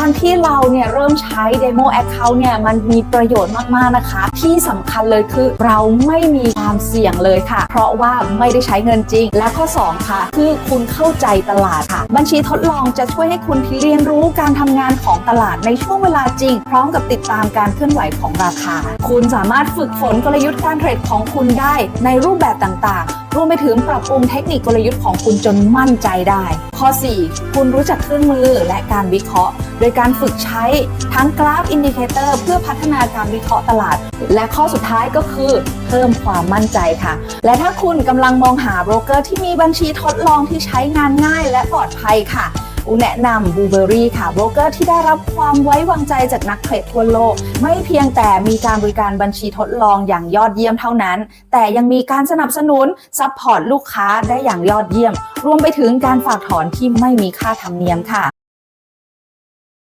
การที่เราเนี่ยเริ่มใช้ Demo Account เนี่ยมันมีประโยชน์มากๆนะคะ ที่สำคัญเลยคือเราไม่มีความเสี่ยงเลยค่ะ เพราะว่าไม่ได้ใช้เงินจริง และข้อ 2 ค่ะ คือคุณเข้าใจตลาดค่ะ บัญชีทดลองจะช่วยให้คุณเรียนรู้การทำงานของตลาดในช่วงเวลาจริง พร้อมกับติดตามการเคลื่อนไหวของราคา คุณสามารถฝึกฝนกลยุทธ์การเทรดของคุณได้ในรูปแบบต่างๆ รวมไปถึงปรับปรุงเทคนิคกลยุทธ์ของคุณจนมั่นใจได้ ข้อ 4 คุณรู้จักเครื่องมือและการวิเคราะห์ โดยการฝึกใช้ทั้งกราฟอินดิเคเตอร์เพื่อพัฒนาการวิเคราะห์ตลาด และข้อสุดท้ายก็คือเพิ่มความมั่นใจค่ะ และถ้าคุณกำลังมองหาโบรกเกอร์ที่มีบัญชีทดลองที่ใช้งานง่ายและปลอดภัยค่ะอูแนะนำบูเบอรี่ค่ะโบรกเกอร์ที่ได้รับความไว้วางใจจากนักเทรดทั่วโลก ไม่เพียงแต่มีการบริการบัญชีทดลองอย่างยอดเยี่ยมเท่านั้น แต่ยังมีการสนับสนุนซัพพอร์ตลูกค้าได้อย่างยอดเยี่ยม รวมไปถึงการฝากถอนที่ไม่มีค่าธรรมเนียมค่ะ